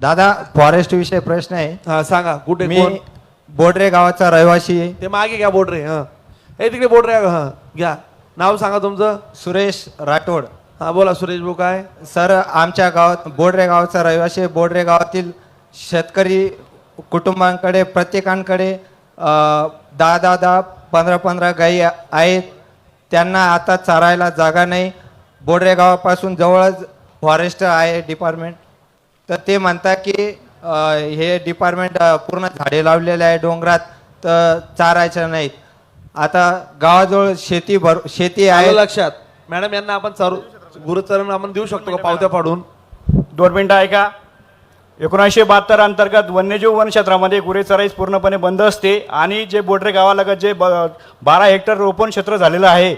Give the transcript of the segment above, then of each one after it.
दादा फॉरेस्ट विषयी प्रश्न आहे. हा सांगा कुठे मी कोण? बोडरे गावाचा रहिवासी आहे. ते मागे घ्या बोर्ड रे हा. हे तिकडे बोर्ड रे हा घ्या. नाव सांगा तुमचं. सुरेश राठोड. हा बोला सुरेश भाऊ काय? सर आमच्या गावात बोडरे गावाचा रहिवासी आहे. बोडरे गावातील शेतकरी कुटुंबांकडे प्रत्येकांकडे अ, दहा दहा दहा पंधरा पंधरा गायी आहेत. त्यांना आता चारायला जागा नाही. बोडरे गावापासून जवळच फॉरेस्ट आहे डिपार्टमेंट तर ते म्हणतात की हे डिपार्टमेंट पूर्ण झाडे लावलेले आहे डोंगरात तर चारायचं नाहीत आता गावाजवळ शेती भर शेती आहे. लक्षात. मॅडम यांना आपण चारू गुरुचरण आपण देऊ शकतो का पावत्या पाडून? दोन मिनिटं ऐका. एकोणीसशे बहात्तर अंतर्गत वन्यजीव वन क्षेत्रामध्ये गुरे चराईस पूर्णपणे बंद असते आणि जे बोडरे गावालगत जे ब बारा हेक्टर रोपण क्षेत्र झालेलं आहे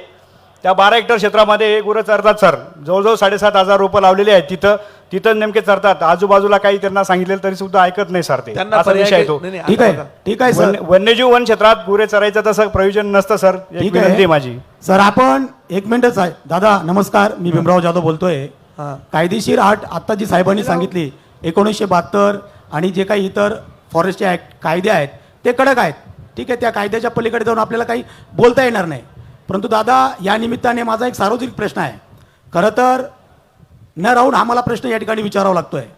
त्या बारा हेक्टर क्षेत्रामध्ये हे गुरं चरतात सर. जवळजवळ साडेसात हजार रोपं लावलेली आहेत तिथं. तिथं नेमके चरतात. आजूबाजूला काही त्यांना सांगितलेलं तरी सुद्धा ऐकत नाही सर ते. त्यांना असा पर्याय विषय आहे तो. नाही, नाही, ठीक आहे. ठीक आहे सर वन्य- वन्यजीव वन क्षेत्रात गुरे चरायचं तसं प्रयोजन नसतं सर. एक ठीक विनंती आहे. आहे माझी. सर आपण एक मिनिटच आहे दादा नमस्कार. मी भीमराव जाधव बोलतोय. हा. कायदेशीर आठ आता जी साहेबांनी सांगितली एकोणीसशे बहात्तर आणि जे काही इतर फॉरेस्टचे ऍक्ट कायदे आहेत ते कडक आहेत. ठीक आहे त्या कायद्याच्या पलीकडे जाऊन आपल्याला काही बोलता येणार नाही. परंतु दादा या निमित्ताने माझा एक सार्वजनिक प्रश्न आहे. खरं तर न राहून आम्हाला प्रश्न या ठिकाणी विचारावा लागतो आहे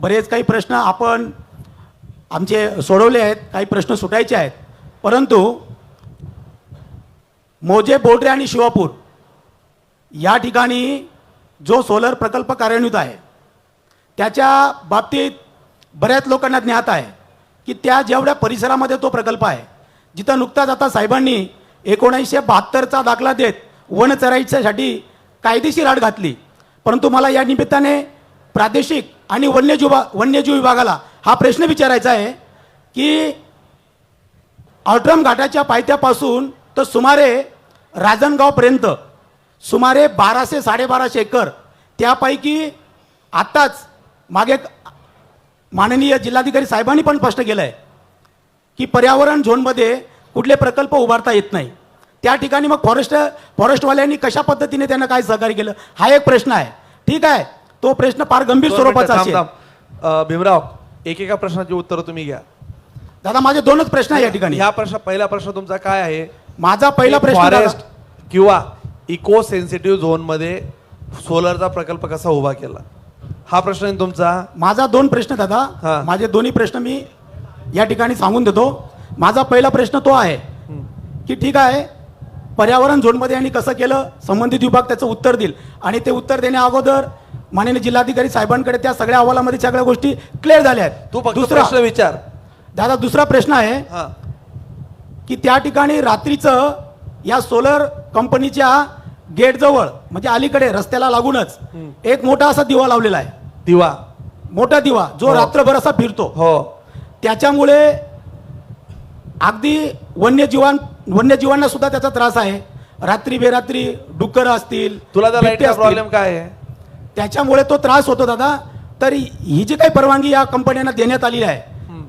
बरेच काही प्रश्न आपण आमचे सोडवले आहेत काही प्रश्न सुटायचे आहेत. परंतु मोजे बोडरे आणि शिवापूर या ठिकाणी जो सोलर प्रकल्प कार्यान्वित आहे त्याच्या बाबतीत बऱ्याच लोकांना ज्ञात आहे की त्या जेवढ्या परिसरामध्ये तो प्रकल्प आहे जिथं नुकताच आता साहेबांनी एकोणीसशे बहात्तरचा दाखला देत वन चराईच्यासाठी कायदेशीर आड घातली. परंतु मला या निमित्ताने प्रादेशिक आणि वन्यजीव वन्यजीव विभागाला हा प्रश्न विचारायचा आहे की ऑल्ट्रम घाटाच्या पायथ्यापासून तर सुमारे राजनगावपर्यंत सुमारे बाराशे साडेबाराशे एकर त्यापैकी आत्ताच मागे माननीय जिल्हाधिकारी साहेबांनी पण स्पष्ट केलं आहे की पर्यावरण झोनमध्ये कुठले प्रकल्प उभारता येत नाही. त्या ठिकाणी मग फॉरेस्ट फॉरेस्टवाल्यांनी कशा पद्धतीने त्यांना काय सहकार्य केलं? हा एक प्रश्न आहे. ठीक आहे? तो प्रश्न फार गंभीर स्वरूपाचा असेल. भीमराव एकेका प्रश्नाची उत्तर तुम्ही घ्या. दादा माझे दोनच प्रश्न आहे या ठिकाणी. ह्या प्रश्न पहिला प्रश्न तुमचा काय आहे? माझा पहिला प्रश्न फॉरेस्ट किंवा इको सेन्सिटिव्ह झोनमध्ये सोलरचा प्रकल्प कसा उभा केला? हा प्रश्न तुमचा? माझा दोन प्रश्न हा. दादा माझे दोन्ही प्रश्न मी या ठिकाणी सांगून देतो. माझा पहिला प्रश्न तो आहे की ठीक आहे पर्यावरण झोनमध्ये यांनी कसं केलं? संबंधित विभाग त्याचं उत्तर देईल. आणि ते उत्तर देण्या अगोदर माननीय जिल्हाधिकारी साहेबांकडे त्या सगळ्या अहवालामध्ये सगळ्या गोष्टी क्लिअर झाल्या आहेत. तू दुसरा विचार. दादा दुसरा प्रश्न आहे की त्या ठिकाणी रात्रीचं या सोलर कंपनीच्या गेटजवळ म्हणजे अलीकडे रस्त्याला लागूनच एक मोठा असा दिवा लावलेला आहे. दिवा. मोठा दिवा जो हो. रात्रभर असा फिरतो. हो. त्याच्यामुळे अगदी वन्यजीवां वन्यजीवांना सुद्धा त्याचा त्रास आहे. रात्री बेरात्री डुक्कर असतील तुला. प्रॉब्लेम काय आहे? त्याच्यामुळे तो त्रास होतो दादा. तर ही जी काही परवानगी या कंपन्यांना देण्यात आली आहे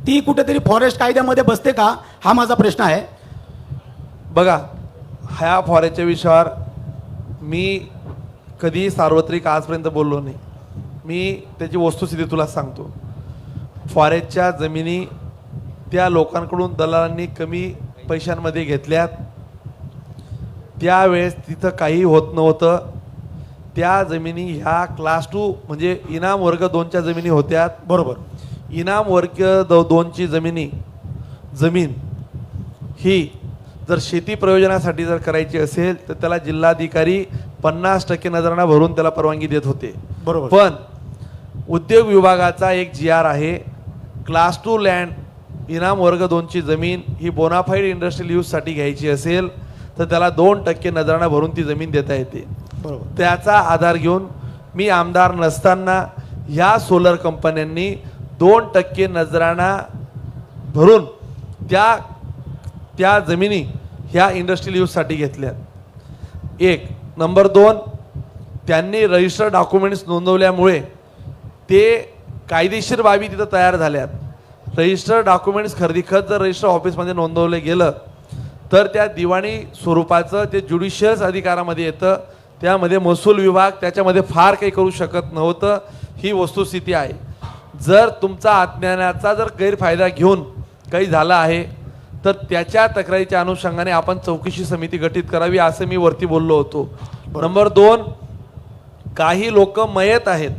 ती कुठेतरी फॉरेस्ट कायद्यामध्ये बसते का? हा माझा प्रश्न आहे. बघा ह्या फॉरेस्टच्या विषयावर मी कधी सार्वत्रिक आजपर्यंत बोललो नाही. मी त्याची वस्तुस्थिती तुला सांगतो. फॉरेस्टच्या जमिनी त्या लोकांकडून दलालांनी कमी पैशांमध्ये घेतल्यात. त्यावेळेस तिथं काही होत नव्हतं. त्या जमिनी ह्या क्लास टू म्हणजे इनाम वर्ग दोनच्या जमिनी होत्या बरोबर. इनाम वर्ग दो दोनची जमिनी जमीन ही जर शेती प्रयोजनासाठी जर करायची असेल तर त्याला जिल्हाधिकारी पन्नास टक्के नजराणा भरून त्याला परवानगी देत होते. बरोबर. पण उद्योग विभागाचा एक जी आर आहे. क्लास टू लँड इनाम वर्ग दोनची जमीन ही बोनाफाईड इंडस्ट्रियल यूजसाठी घ्यायची असेल तर त्याला दोन टक्के नजराणा भरून ती जमीन देता येते. बरोबर. त्याचा आधार घेऊन मी आमदार नसताना ह्या सोलर कंपन्यांनी दोन टक्के नजराणा भरून त्या त्या जमिनी ह्या इंडस्ट्रियल यूजसाठी घेतल्यात एक. नंबर दोन त्यांनी रजिस्टर डॉक्युमेंट्स नोंदवल्यामुळे ते कायदेशीर बाबी तिथं तयार झाल्यात. रजिस्टर डॉक्युमेंट्स खरेदी खत जर रजिस्टर ऑफिसमध्ये नोंदवलं गेलं तर त्या दिवाणी स्वरूपाचं ते ज्युडिशियस अधिकारामध्ये येतं त्यामध्ये महसूल विभाग त्याच्यामध्ये फार काही करू शकत नव्हतं. ही वस्तुस्थिती आहे. जर तुमचा अज्ञानाचा जर गैरफायदा घेऊन काही झाला आहे तर त्याच्या तक्रारीच्या अनुषंगाने आपण चौकशी समिती गठीत करावी असं मी वरती बोललो होतो. नंबर दोन काही लोक मयत आहेत.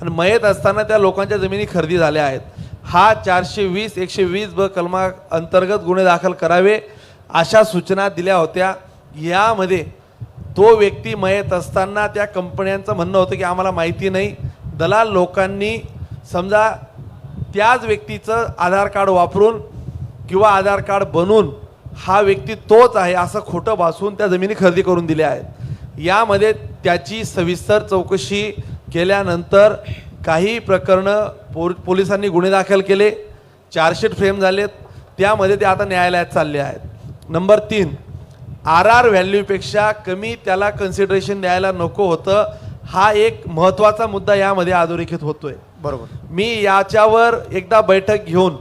आणि मयत असताना त्या लोकांच्या जमिनी खरेदी झाल्या आहेत. हा चारशे वीस एकशे वीस ब कलमा अंतर्गत गुन्हे दाखल करावे अशा सूचना दिल्या होत्या. यामध्ये तो व्यक्ती मयत असताना त्या कंपन्यांचं म्हणणं होतं की आम्हाला माहिती नाही. दलाल लोकांनी समजा त्याच व्यक्तीचं आधार कार्ड वापरून किंवा आधार कार्ड बनवून हा व्यक्ती तोच आहे असं खोटं भासून त्या जमिनी खरेदी करून दिल्या आहेत. यामध्ये त्याची सविस्तर चौकशी केल्यानंतर काही प्रकरणं पो पोलिसांनी गुन्हे दाखल केले चार्जशीट फ्रेम झालेत त्यामध्ये ते आता न्यायालयात चालले आहेत. नंबर तीन आर आर व्हॅल्यूपेक्षा कमी त्याला कन्सिडरेशन द्यायला नको होतं हा एक महत्त्वाचा मुद्दा यामध्ये अधोरेखित होतोय. बरोबर. मी याच्यावर एकदा बैठक घेऊन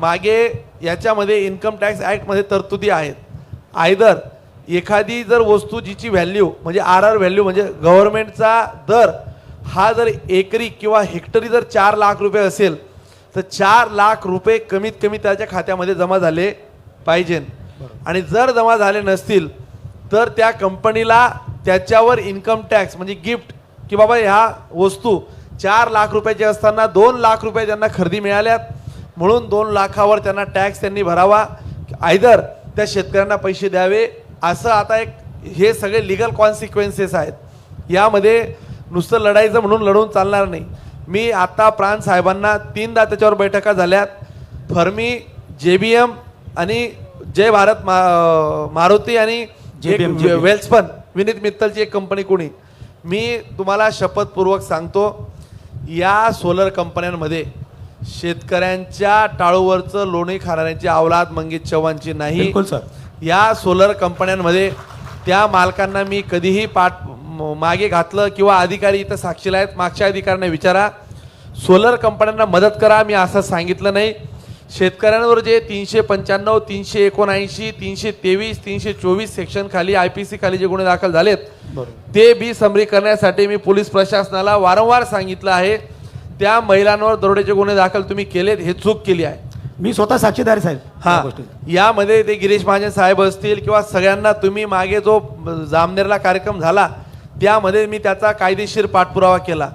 मागे याच्यामध्ये इन्कम टॅक्स ॲक्टमध्ये तरतुदी आहेत. आयदर एखादी जर वस्तू जिची व्हॅल्यू म्हणजे आर आर व्हॅल्यू म्हणजे गव्हर्नमेंटचा दर हा जर एकरी किंवा हेक्टरी जर चार लाख रुपये असेल तर चार लाख रुपये कमीत कमी त्याच्या खात्यामध्ये जमा झाले पाहिजे. आणि जर जमा झाले नसतील तर त्या कंपनीला त्याच्यावर इन्कम टॅक्स म्हणजे गिफ्ट की बाबा ह्या वस्तू चार लाख रुपयाची असताना दोन लाख रुपये त्यांना खरेदी मिळाल्यात. म्हणून दोन लाखावर त्यांना टॅक्स त्यांनी भरावा. आयदर त्या शेतकऱ्यांना पैसे द्यावे. असं आता एक हे सगळे लिगल कॉन्सिक्वेन्सेस आहेत. यामध्ये नुसतं लढायचं म्हणून लढून चालणार नाही. मी आता प्राण साहेबांना तीनदा त्याच्यावर बैठका झाल्यात. फर्मी जे बी एम आणि जय भारत मा मारुती आणि JBM. वेल्सपन विनीत मित्तलची एक कंपनी कोणी. मी तुम्हाला शपथपूर्वक सांगतो या सोलर कंपन्यांमध्ये शेतकऱ्यांच्या टाळूवरचं लोणी खाणाऱ्यांची अवलाद मंगेश चव्हाणची नाही. या सोलर कंपन्यांमध्ये त्या मालकांना मी कधीही पाठ मागे घातलं किंवा अधिकारी इथं साक्षीला आहेत मागच्या अधिकाऱ्यांना विचारा. सोलर कंपन्यांना मदत करा मी असं सांगितलं नाही. शेतकऱ्यांवर जे तीनशे पंच्याण्णव तीनशे एकोणऐंशी तीनशे तेवीस तीनशे चोवीस सेक्शन खाली आय पी सी खाली जे गुन्हे दाखल झालेत ते बी समरी करण्यासाठी मी पोलीस प्रशासनाला वारंवार सांगितलं आहे. त्या महिलांवर दरोड्याचे गुन्हे दाखल तुम्ही केलेत हे चूक केली आहे. मी स्वतः साक्षीदार साहेब. हा. यामध्ये ते गिरीश महाजन साहेब असतील किंवा सगळ्यांना तुम्ही मागे जो जामनेरला कार्यक्रम झाला त्यामध्ये मी त्याचा कायदेशीर पाठपुरावा केला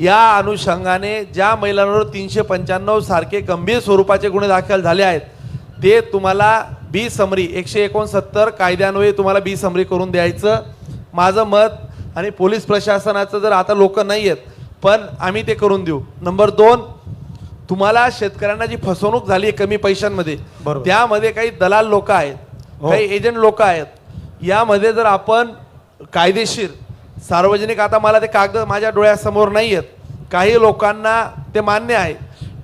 या अनुषंगाने ज्या महिलांवर तीनशे पंच्याण्णव सारखे गंभीर स्वरूपाचे गुन्हे दाखल झाले आहेत ते तुम्हाला बी समरी एकशे एकोणसत्तर कायद्यान्वये तुम्हाला बी समरी करून द्यायचं माझं मत आणि पोलीस प्रशासनाचं जर आता लोक नाही आहेत पण आम्ही ते करून देऊ नंबर दोन तुम्हाला शेतकऱ्यांना जी फसवणूक झाली आहे कमी पैशांमध्ये. त्यामध्ये काही दलाल लोक आहेत हो. काही एजंट लोक आहेत यामध्ये जर आपण कायदेशीर सार्वजनिक आता मला ते कागद माझ्या डोळ्यासमोर नाही आहेत काही लोकांना ते मान्य आहे.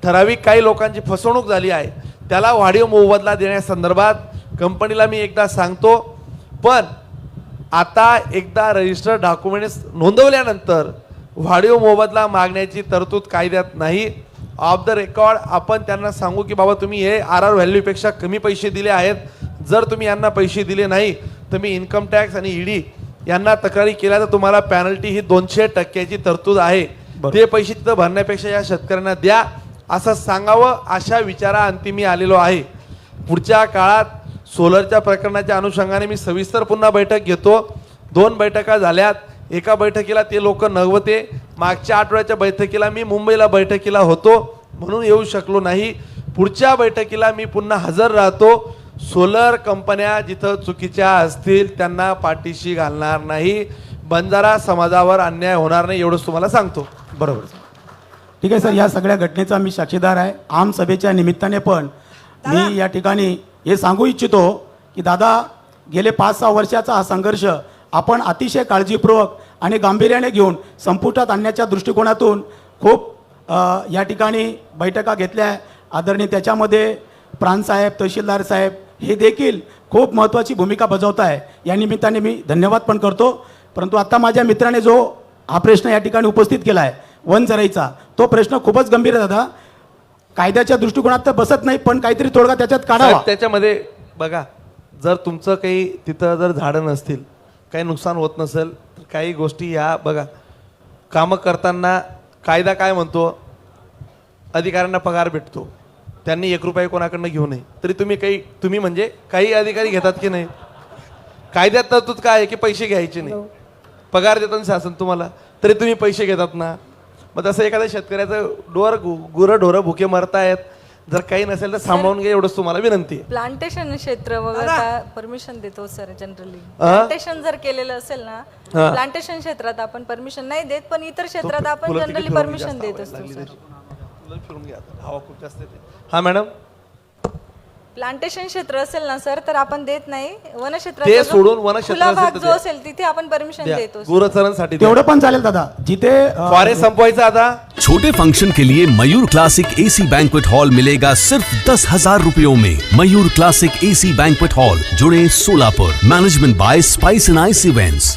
ठराविक काही लोकांची फसवणूक झाली आहे. त्याला वाढीव मोबदला देण्यासंदर्भात कंपनीला मी एकदा सांगतो. पण आता एकदा रजिस्टर डॉक्युमेंट्स नोंदवल्यानंतर वाढीव मोबदला मागण्याची तरतूद कायद्यात नाही. ऑफ द रेकॉर्ड आपण त्यांना सांगू की बाबा तुम्ही हे आर आर व्हॅल्यूपेक्षा कमी पैसे दिले आहेत. जर तुम्ही यांना पैसे दिले नाही तर मी इन्कम टॅक्स आणि ईडी यांना तक्रारी केल्या तर तुम्हाला पॅनल्टी ही दोनशे टक्क्याची तरतूद आहे. ते पैसे तिथं भरण्यापेक्षा या शेतकऱ्यांना द्या. असं सांगावं अशा विचारा अंती मी आलेलो आहे. पुढच्या काळात सोलरच्या प्रकरणाच्या अनुषंगाने मी सविस्तर पुन्हा बैठक घेतो. दोन बैठका झाल्यात. एका बैठकीला ते लोक नव्हते मागच्या आठवड्याच्या बैठकीला मी मुंबईला बैठकीला होतो. म्हणून येऊ शकलो नाही. पुढच्या बैठकीला मी पुन्हा हजर राहतो. सोलर कंपन्या जिथं चुकीच्या असतील त्यांना पाठीशी घालणार नाही. बंजारा समाजावर अन्याय होणार नाही एवढंच तुम्हाला सांगतो. बरोबर. सर ठीक आहे सर या सगळ्या घटनेचा मी साक्षीदार आहे. आम सभेच्या निमित्ताने पण मी या ठिकाणी हे सांगू इच्छितो की दादा गेले पाच सहा वर्षाचा हा संघर्ष आपण अतिशय काळजीपूर्वक आणि गांभीर्याने घेऊन संपुष्टात आणण्याच्या दृष्टिकोनातून खूप या ठिकाणी बैठका घेतल्या. आदरणीय त्याच्यामध्ये प्रांतसाहेब तहसीलदार साहेब हे देखील खूप महत्त्वाची भूमिका बजावत आहे या निमित्ताने मी धन्यवाद पण करतो. परंतु आता माझ्या मित्राने जो हा प्रश्न या ठिकाणी उपस्थित केला आहे वन चराईचा तो प्रश्न खूपच गंभीर आहे दादा. कायद्याच्या दृष्टिकोनात तर बसत नाही पण काहीतरी तोडगा त्याच्यात काढावा. त्याच्यामध्ये बघा जर तुमचं काही तिथं जर झाडं नसतील काही नुकसान होत नसेल तर काही गोष्टी ह्या बघा कामं करताना कायदा काय म्हणतो? अधिकाऱ्यांना पगार भेटतो. त्यांनी एक रुपये कोणाकडनं घेऊ नये. तरी तुम्ही काही तुम्ही म्हणजे काही अधिकारी घेतात की नाही? कायद्यात तरतूद काय आहे की पैसे घ्यायचे नाही? पगार देतं ना शासन तुम्हाला? तरी तुम्ही पैसे घेतात ना? मग तसं एखाद्या शेतकऱ्याचं डोर गुरं ढोरं भुके मरतायत. जर काही नसेल तर सांभाळून घ्या एवढंच तुम्हाला विनंती आहे. प्लांटेशन क्षेत्र वगैरे परमिशन देतो सर जनरली हा? प्लांटेशन जर केलेलं असेल ना हा. प्लांटेशन क्षेत्रात आपण परमिशन नाही देत पण इतर क्षेत्रात आपण जनरली परमिशन देत असतो सर. फिरून घ्या. हवा खूप जास्त येते हा मॅडम प्लांटेशन क्षेत्र असेल ना सर तर आपण देत नाही वनक्षेत्रात ते सोडून वनक्षेत्र खुला असेल भाग तर जो द्या. असेल तिथे आपण परमिशन. देतो. गुरचरणसाठी. तेवढं पण चालेल दादा जिथे अ, फॉरेस्ट संपवायचं आता छोटे फंक्शन के लिए Mayur classic AC banquet hall मिलेगा सिर्फ दस हजार रूपयों में Mayur classic AC banquet hall जुड़े Solapur management by spice and ice events